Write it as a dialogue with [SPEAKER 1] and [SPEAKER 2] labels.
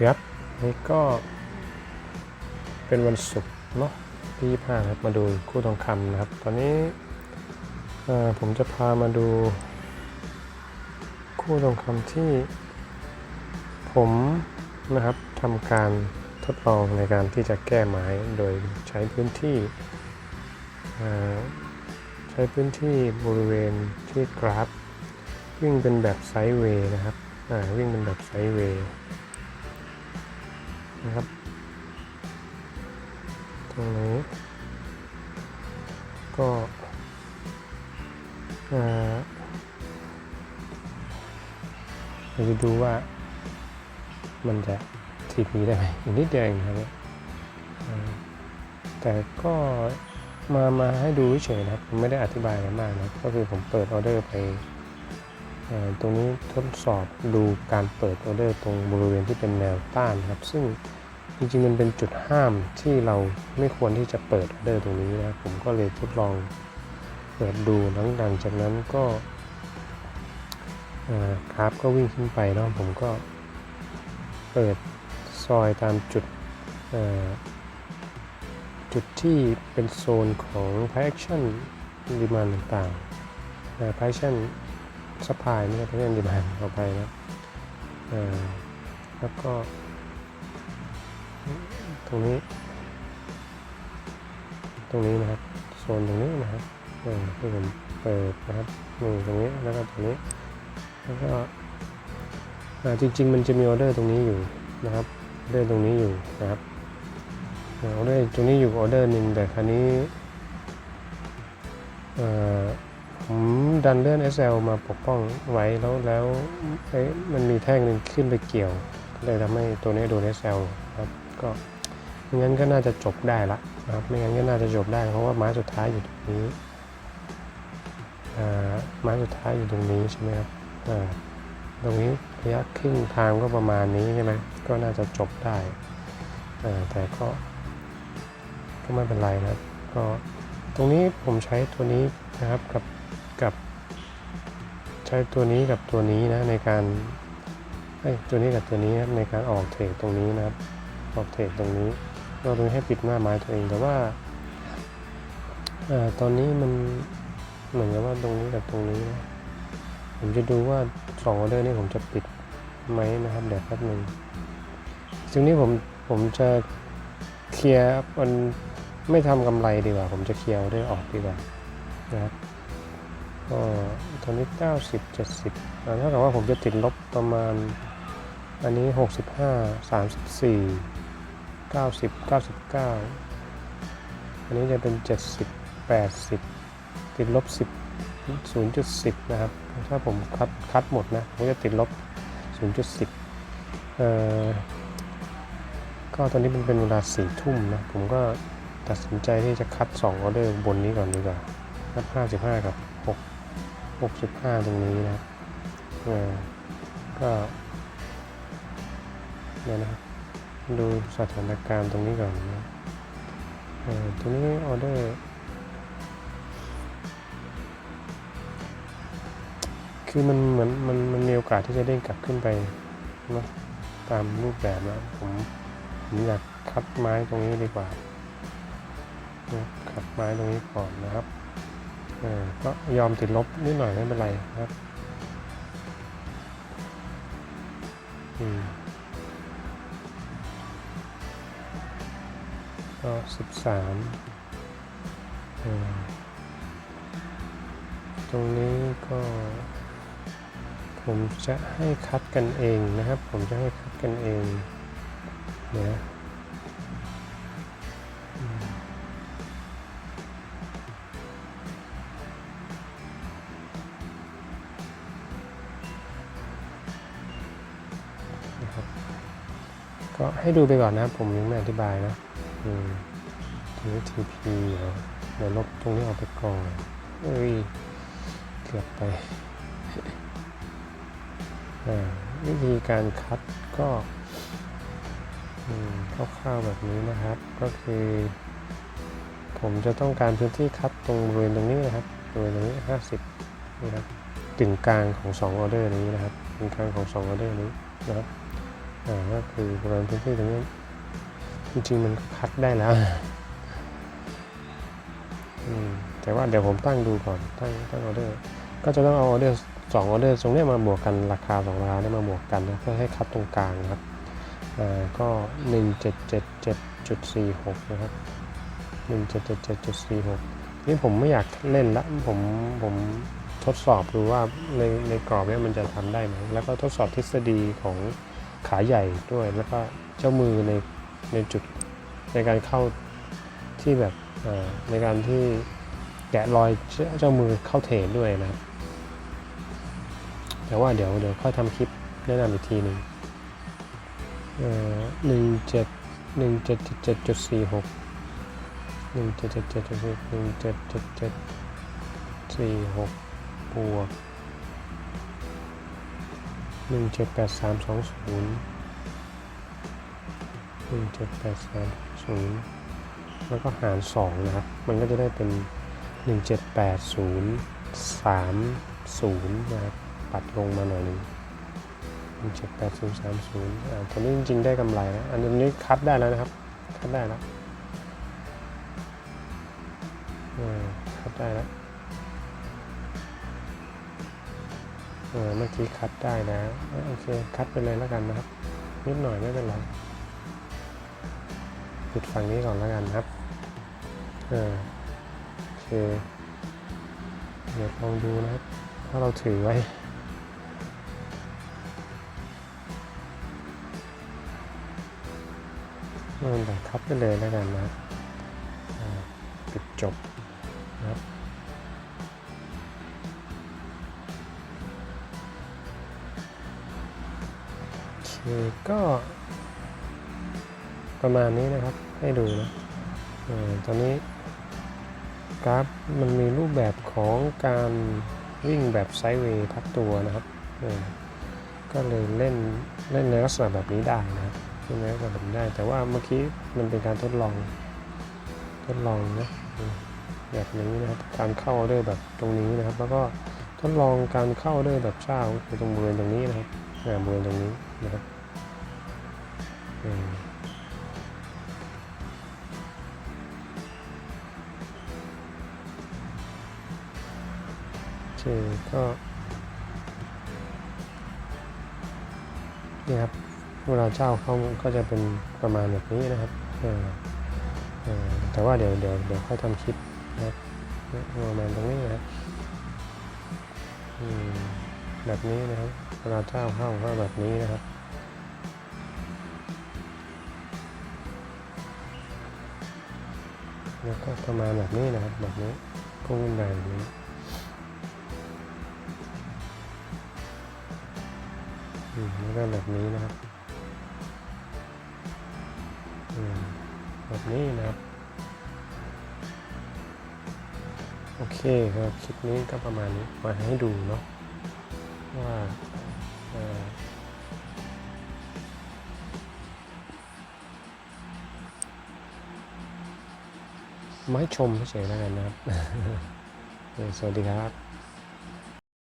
[SPEAKER 1] ครับนี่ก็เป็นวันศุกร์เนาะที่25ครับมาดูคู่ทองคำนะครับ ตอนนี้ผมจะพามาดู คู่ทองคำที่ ผมนะครับทำการทดลองในการที่จะแก้ไม้โดยใช้พื้นที่ใช้พื้นที่บริเวณที่กราฟ วิ่งเป็นแบบไซด์เวย์นะครับวิ่งเป็นแบบไซด์เวย์ นะครับตรงนี้ก็เราจะดูว่ามันจะทีพีได้ไหมอีกนิดเดียวเองครับแต่ก็มามาให้ดูเฉยนะครับ ผมไม่ได้อธิบายอะไรมากนะ ก็คือผมเปิดออเดอร์ไป ตรงนี้ทดสอบดูการเปิดออเดอร์ตรงบริเวณที่เป็นแนวต้านครับ ซึ่งจริงๆมันเป็นจุดห้ามที่เราไม่ควรที่จะเปิดออเดอร์ตรงนี้นะผมก็เลยทดลองเปิดดูหลังดังจากนั้นก็เอ่อกราฟก็วิ่งขึ้นไปเนาะผมก็เปิดซอยตามจุดจุดที่เป็นโซนของ p r i action demand ต่างๆเอ่อ price action สปายนี่ก็เป็นดีมานออไปนะอ่อแล้วก็ ตรงนี้ ตรงนี้นะครับโซนตรงนี้นะครับเออที่ผมเปิดนะครับนี่ตรงนี้แล้วก็ตรงนี้แล้วก็อ่าจริง ๆ มันจะมีออเดอร์ตรงนี้อยู่นะครับออเดอร์ตรงนี้อยู่นะครับอ่าออเดอร์ตรงนี้อยู่ออเดอร์หนึ่งแต่คราวนี้เอ่อ ผมดันเลื่อน SL มาปกป้องไว้แล้วแล้วมันมีแท่งหนึ่งขึ้นไปเกี่ยว ก็เลยทำให้ตัวนี้โดน SL ครับก็ไม่งั้นก็น่าจะจบได้ละครับไม่งั้นก็น่าจะจบได้เพราะว่าไม้สุดท้ายอยู่ตรงนี้อ่าไม้สุดท้ายอยู่ตรงนี้ใช่ไหมครับตรงนี้ระยะครึ่งทางก็ประมาณนี้ใช่ไหมก็น่าจะจบได้แต่ก็ก็ไม่เป็นไรนะครับก็ตรงนี้ผมใช้ตัวนี้นะครับกับ ใช้ตัวนี้กับตัวนี้นะในการเอ้ตัวนี้กับตัวนี้นะครับในการออกเทรดตรงนี้นะครับ ออกเทรดตรงนี้ เราตรงให้ปิดหน้าไม้ตัวเองแต่ว่าอตอนนี้มันเหมือนกับว่าตรงนี้กับตรงนี้นะผมจะดูว่าสองออเดอร์นี่ผมจะปิดไหมนะครับเดี๋ยวแป๊บหนึ่งตรงนี้ผมผมจะเคลียร์มันไม่ทำกำไรดีกว่า ผมจะเคลียร์ออเดอร์ออกดีกว่านะครับ ก็ตอนนี้ 90 70อ่าเท่ากับว่าผมจะติดลบประมาณ อันนี้ 65 34 90 99 อันนี้จะเป็น 70 80 ติดลบ 10 0.10 นะครับ ถ้าผมคัดคัดหมดนะ ผมจะติดลบ 0.10 เอ่อ ก็ตอนนี้มันเป็นเวลา4ทุ่มนะ ผมก็ตัดสินใจที่จะคัด2ออเดอร์บนนี้ก่อนดีกว่านับ55 กับ6 65 ตรงนี้นะก็เนี่ยนะครับดูสถานการณ์ตรงนี้ก่อนนะเออตรงนี้ออเดอร์คือมันเหมือนมันมันมีโอกาสที่จะเด้งกลับขึ้นไปนะตามรูปแบบแล้วผมผมอยากคัดไม้ตรงนี้ดีกว่านะคัดไม้ตรงนี้ก่อนนะครับ ก็ยอมติดลบนิดหน่อยไม่เป็นไรครับอืมก็สิบสามตรงนี้ก็ ผมจะให้คัดกันเองนะครับ ผมจะให้คัดกันเองเดี๋ยวนะ ก็ให้ดูไปก่อนนะ ผมยังไม่อธิบายนะอืมตรงนี้ TP เหรอเดี๋ยวลบตรงนี้ออกไปก่อนเอ้ยเกือบไปวิธีการคัดก็คร่าวๆแบบนี้นะครับ ก็คือ ผมจะต้องการพื้นที่คัดตรงบริเวณตรงนี้นะครับบริเวณตรงนี้ 50 นะครับกึ่งกลางของ2ออเดอร์นี้นะครับกึ่งกลางของ2ออเดอร์นี้นะครับ อ่าก็คือบริเวณพื้นที่ตรงนี้จริงๆมันก็คัดได้แล้วอืมแต่ว่าเดี๋ยวผมตั้งดูก่อนตั้งตั้งออเดอร์ ก็จะต้องเอาออเดอร์สองออเดอร์ตรงเนี้ยมาบวกกันราคาสองราคาได้มาบวกกันนะเพื่อให้คัดตรงกลางนะครับอ่าก็หนึ่งเจ็ดเจ็ดเจ็ดจุดสี่หกนะครับหนึ่งเจ็ดเจ็ดเจ็ดจุดสี่หกนี่ผมไม่อยากเล่นละผมผมทดสอบดูว่าในในกรอบเนี้ยมันจะทำได้ไหมแล้วก็ทดสอบทฤษฎีของ ขาใหญ่ด้วยแล้วก็เจ้ามือในในจุดในการเข้าที่แบบในการที่แกะรอยเจ้าเจ้ามือเข้าเทรดด้วยนะครับ แต่ว่าเดี๋ยวเดี๋ยวค่อยทำคลิปแนะนำอีกทีหนึ่งหนึ่งเจ็ดหนึ่งเจ็ดเจ็ดเจ็ดจุดสี่หกหนึ่งเจ็ดเจ็ดเจ็ดจุดสี่หนึ่งเจ็ดเจ็ดเจ็ดสี่หกบวก หนึ่งเจ็ดแปดสามสองศูนย์หนึ่งเจ็ดแปดสามศูนย์แล้วก็หารสองนะครับ มันก็จะได้เป็นหนึ่งเจ็ดแปดศูนย์สามศูนย์นะครับปัดลงมาหน่อยหนึ่งเจ็ดแปดศูนย์สามศูนย์อ่าตัวนี้จริงๆได้กำไรนะอันนี้คัดได้แล้วนะครับ คัดได้แล้วอ่าคัดได้แล้ว อ่าเมื่อกี้คัดได้แล้วโอเคคัดไปเลยแล้วกันนะครับ นิดหน่อยไม่เป็นไรปิดฝั่งนี้ก่อนแล้วกันครับอ่าโอเคเดี๋ยวลองดูนะครับ ถ้าเราถือไว้มันแบบคัดไปเลยแล้วกันนะปิดจบนะครับ ก็ประมาณนี้นะครับให้ดูนะอตอนนี้กราฟมันมีรูปแบบของการวิ่งแบบไซด์เวย์พักตัวนะครับก็เลยเล่นเล่นในลักษณะแบบนี้ได้นะครับใช่ไหมก็ทำได้ แต่ว่าเมื่อกี้มันเป็นการทดลองทดลองนะอืมแบบนี้นะครับการเข้าออเดอร์แบบตรงนี้นะครับ แล้วก็ทดลองการเข้าออเดอร์แบบเช้าคือตรงบริเวณตรงนี้นะครับบริเวณตรงนี้นะครับ เคก็นี่ครับเวลาเจ้าเข้าก็จะเป็นประมาณแบบนี้นะครับแต่ว่าเดี๋ยวเดี๋ยวเดี๋ยวค่อยทำคลิปนะครับประมาณตรงนี้นะครับแบบนี้นะครับเวลาเจ้าเข้าก็แบบนี้นะครับ แล้วก็ประมาณแบบนี้นะครับแบบนี้กุ้งใหญ่แบบนี้แล้วก็แบบนี้นะครับแบบนี้นะครับ โอเคครับคลิปนี้ก็ประมาณนี้มาให้ดูเนาะว่า เอ่อมาให้ชมเฉยๆแล้วกันนะครับ สวัสดีครับ